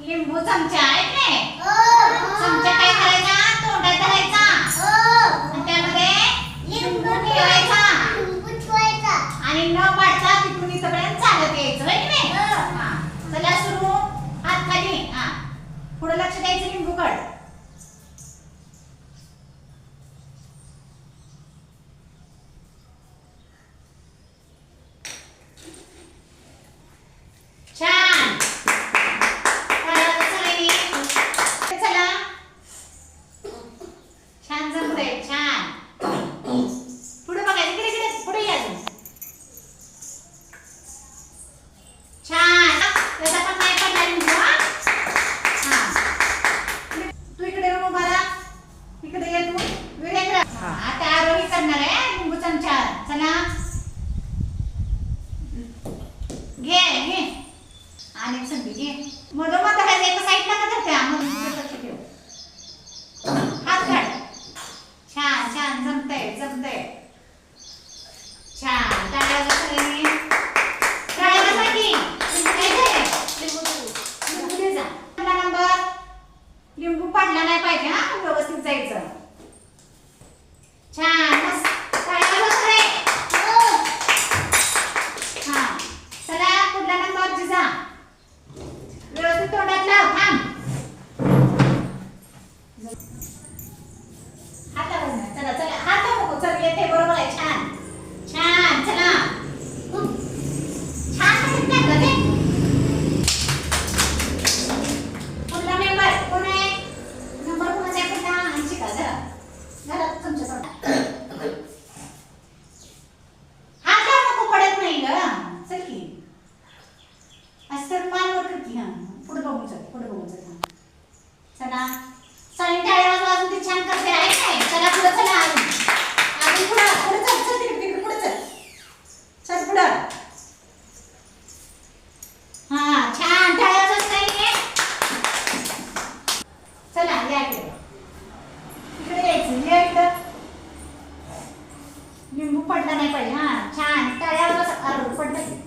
लिंबू चमचा आहे की नाही चमचा काय करायचा? तोंडात धरायचा. आणि त्यामध्ये लिंबू ठेवायचा. आणि न पाडता तिथून इथपर्यंत चालत यायचं होय की नाही? हा. चला सुरू. हात खाली. हा. पुढे लक्ष द्यायचं लिंबू कड छान करायचं सगळ्यांनी. चला छान पुढे बघायचं इकडे इकडे पुढे या. छान. त्याचा पण पडला. तू इकडे येऊन उभा राहा. इकडे ये तू. वीरेंद्र आता आरोही करणार आहे लिंबू चमचा. चला. घे घे. आणि संधी घे. मधोमध धरायचं एका साईडला का धरते मधून लक्ष ठेव हात काढ छान छान जमतंय जमतंय छान टाळ्या वाजवा सगळ्यांनी टाळ्या वाजवा की काय झालंय? लिंबू दे जा. पहिला नंबर लिंबू पडला नाही पाहिजे हा? व्यवस्थित जायचं. छान मस्त. हा. हो. चला पुढला नंबर जिजा व्यवस्थित तोंडात लाव थांब हातावर नाही. चला चला हात नको चल येते बरोबर आहे छान छान चला खूप छान म्हणत नाही का ते? पुढला मेंबर कोण आहे नंबर कोणाचा आहे पुढला ऐंशी का जरा जरा तुमच्या तोंडात हात लावू नको पडत नाही ग चल की असं मान वर कर की हा पुढे बघून चल. चला साई टाळ्या वाजवा अजून ते छान करते आहे काय चला पुढे चला अजून अजून चल चल तिकडे तिकडे चल. चल हा छान. टाळ्या वाजवा चला या इकडे. इकडे यायचं या लिंबू पडला नाही पाहिजे. हा छान. टाळ्या वाजवा पडलं.